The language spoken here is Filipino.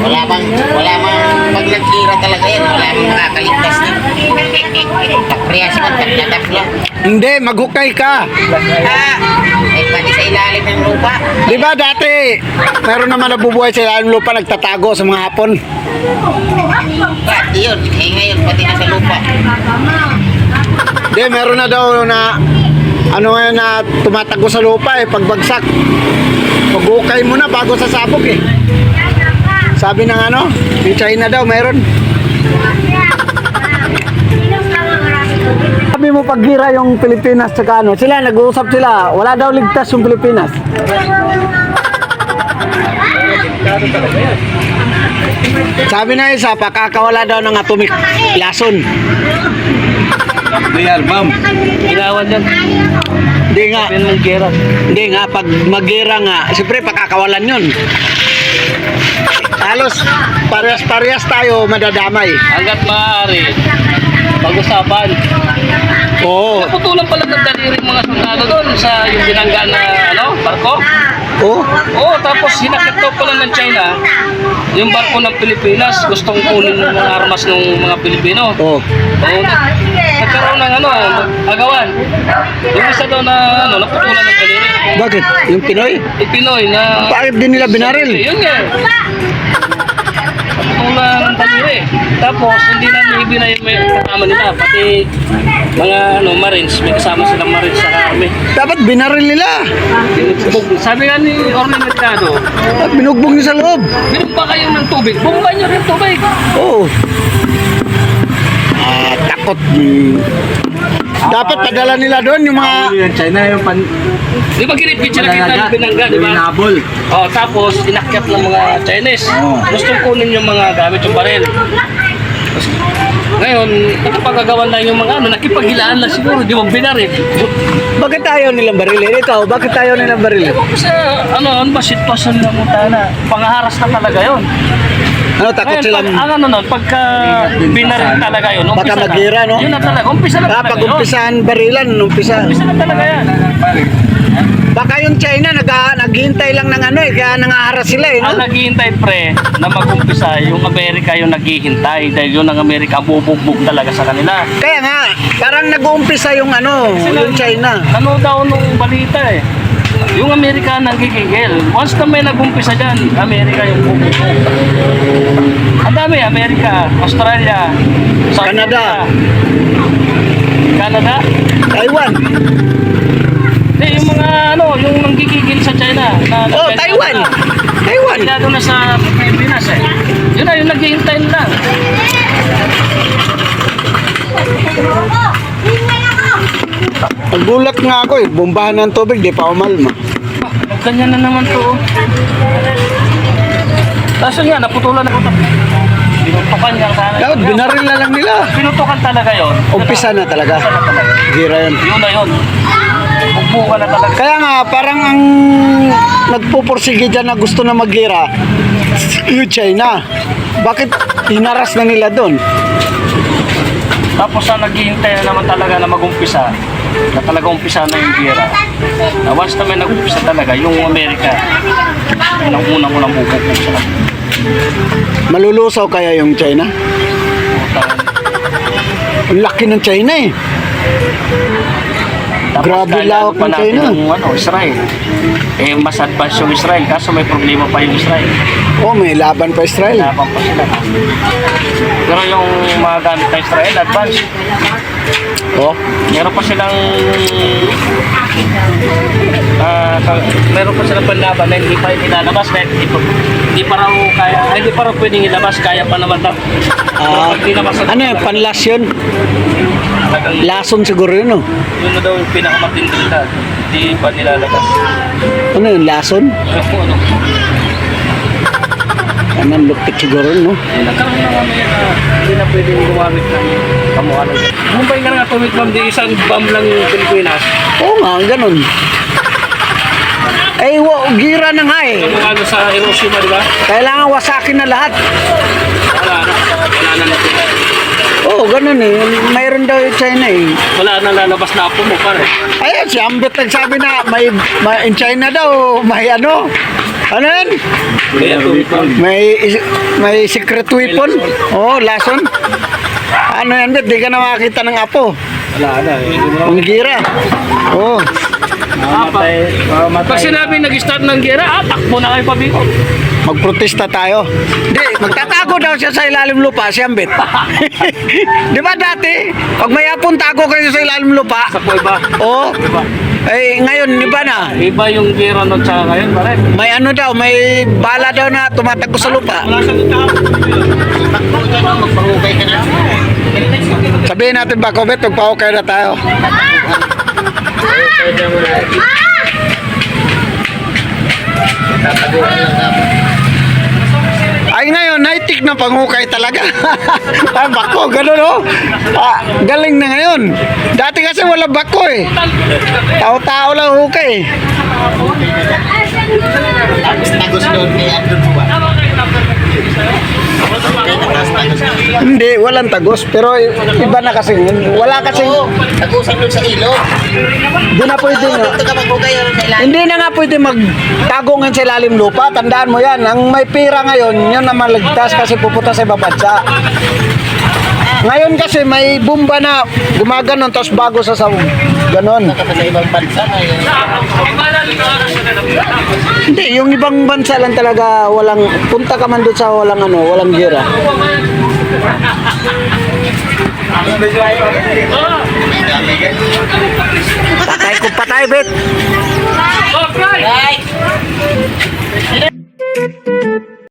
Wala bang, wala mang pag nagkira talaga yan, wala mang makakaligtas din. Takriyas man, tagnatak lang. Hindi, maghukay ka. Ah, eh pati sa ilalim ng lupa. Di ba dati, meron naman nabubuhay sa ilalim ng lupa, nagtatago sa mga hapon. Pati yun, eh ngayon pati na sa lupa. Hindi, meron na daw na ano ngayon na tumatago sa lupa eh, pagbagsak. Maghukay mo na bago sasabog eh. Sabi ng ano, yung China daw, meron. Sabi mo paggira yung Pilipinas sa ano, sila nag-uusap sila, wala daw ligtas yung Pilipinas. Sabi na isa, pakakawala daw ng atomic lason. Real, ma'am. Ginawan yan. Hindi nga, Yan ng gera. hindi nga, pag magira nga, siyempre pakakawalan yun. Halos parehas-parehas tayo madadamay. Hanggat maaari, pag-usapan. Oo. Putulan pala ng daliring mga sundalo doon sa yung binangga na ano, barko. Oo. Oo, tapos hinakit daw pala ng China yung barko ng Pilipinas. Gustong kunin ng mga armas ng mga Pilipino. Oo. Oo, nag- nagkaroon ng ano, agawan. Yung isa daw na ano, naputulan ng daliri. Bakit? Yung Pinoy? Yung Pinoy na... Bakit din nila binaril? Yun nga. Naputulan ng daliri. Tapos, hindi na Navy na yung may kasama nila. Pati mga ano, Marines. May kasama silang Marines sa army. Dapat binaril nila. Sabi nga ni Orly Mercado, At binugbog niyo sa loob. Binumba kayo ng tubig. Bumba nyo rin tubig. Oo. Takot. Hmm. Dapat padala nila doon yung mga... Yung China yung pan... Di ba ginipit sila kita ng binangga, di ba? Pinabol. Oh, tapos inakyat ng mga Chinese. Oo. Gustong kunin yung mga gamit yung baril. Tapos, Ngayon, nakapagagawan lang yung mga ano, nakipaghilaan lang siguro, di ba binaril? Bakit ayaw nilang barilin? Ikaw, bakit ayaw nilang barilin? Ewan ko sa, ano, ano ba sitwasyon nila mo na, pangaharas na talaga yon. Ano, takot Ngayon, silang... pag, ang ano nun, pagka binaril talaga yun, Baka umpisa na. magira, no? Yun na talaga, umpisa na Ah, talaga pag yun. umpisahan barilan, umpisa. Umpisa na talaga yan. Baka yung China, nag naghihintay lang ng ano eh, kaya nangaharas sila eh, no? Ang naghihintay pre na mag-umpisa, yung Amerika yung naghihintay dahil yun ang Amerika bubugbog talaga sa kanila. Kaya nga, parang nag-uumpisa yung ano, yung China. Ano daw nung balita eh. Yung Amerika nang gigigil. Once na may nag-umpisa dyan, Amerika yung bubugbog. Ang dami, Amerika, Australia, South Canada. Korea, Canada. Taiwan. Hindi, yung mga ano, yung nanggigigil sa China. Na, Oh, na- Taiwan. na- Taiwan. Masyado na sa Pilipinas eh. Yun na, yung naghihintay nila. Nagulat nga ako eh, bombahan ng tubig, di pa umalma. Ganyan na naman to. Kaso nga, naputulan na ito. Pinutukan niya sana. Dapat binaril na lang nila. Pinutukan talaga yon. Umpisa na talaga. Umpisa na talaga. Gira yun. Yun na yun. Bugbukan na talaga. Kaya nga, parang ang nagpupursige dyan na gusto na magira, yung China. Bakit hinaras na nila doon? Tapos sa naghihintay na naman talaga na mag-umpisa, na talaga umpisa na yung gira. Na once na may nag-umpisa talaga, yung Amerika, yun ang unang unang bubukog sa kanila. Malulusaw kaya yung China? Ang laki ng China eh. Tapos Grabe lawak pa ng natin China. Yung, ano, Israel. Eh, mas advanced yung Israel, kaso may problema pa yung Israel. Oh, may laban pa Israel. Laban pa sila. Pero yung mga gamit ng Israel, advanced. Oh, Meron pa silang ah ka- meron pa silang panlaban na hindi pa ilalabas kahit hindi pa, hindi pa raw kaya ay, hindi pa raw pwedeng ilabas kaya pa naman daw. ah, na- ano yun, panlas yun? Lason siguro yun oh. yun na daw yung pinakamatindi na hindi pa nilalabas. Ano yun, lason? Kung ano, Anong lupit siguro no? nagkaroon na kami na hindi na pwedeng gumamit ng kamuhanan. Mumbai nga nga tumit bomb di isang bomb lang yung Pilipinas. Oo nga, ganun. Eh, wa, gira na nga eh. Yung ano sa Hiroshima, di ba? Kailangan wasakin na lahat. Wala na. Wala na natin. Oo, ganun eh. Mayroon daw yung China eh. Wala na lalabas na apo mo, pare. Ayan, si Ambit nagsabi na may, may in China daw, may ano, Ano yan? May, may secret weapon? Oh, lason. Ano yan, Bet? Di ka na makakita ng apo. Wala na. eh. Ang gira. Oh. Mamatay. Pag sinabi nag-start ng gera, ah, takbo na kayo pabiko. Magprotesta tayo. Di, magtatago daw siya sa ilalim lupa, si Ambit. Di ba dati, pag may apon tago kayo sa ilalim lupa, Sa kuweba. Oo. Eh, ngayon, iba na. Iba yung gera nun sa ngayon, pare. May ano daw, may bala daw na tumatakbo sa lupa. Takbo dyan, no? magpahukay ka na. Sabihin natin ba, Kobet, magpahukay na tayo. Tataguan lang dapat. Ay ngayon, naitik na panghukay talaga. ah, bako, ganun oh. Ah, galing na ngayon. Dati kasi wala bako eh. Tao-tao lang hukay. Tagos doon kay tagos doon. Hindi, walang tagos. Pero iba na kasi. Wala kasi. Oo, tagusan doon sa ilog. Hindi na pwede nga. dito ka maghukay ano sa ilalim. Hindi na nga pwede magtago ngayon sa ilalim lupa. Tandaan mo yan. Ang may pira ngayon, yun na maligtas kasi pupunta sa bansa. Ngayon kasi may bomba na gumaganon tapos bago sa sawong. Ganon. Sa ibang bansa, may... Hindi, yung ibang bansa lang talaga walang, punta ka man doon sa walang ano, walang gira. Patay ko patay, bet. Right!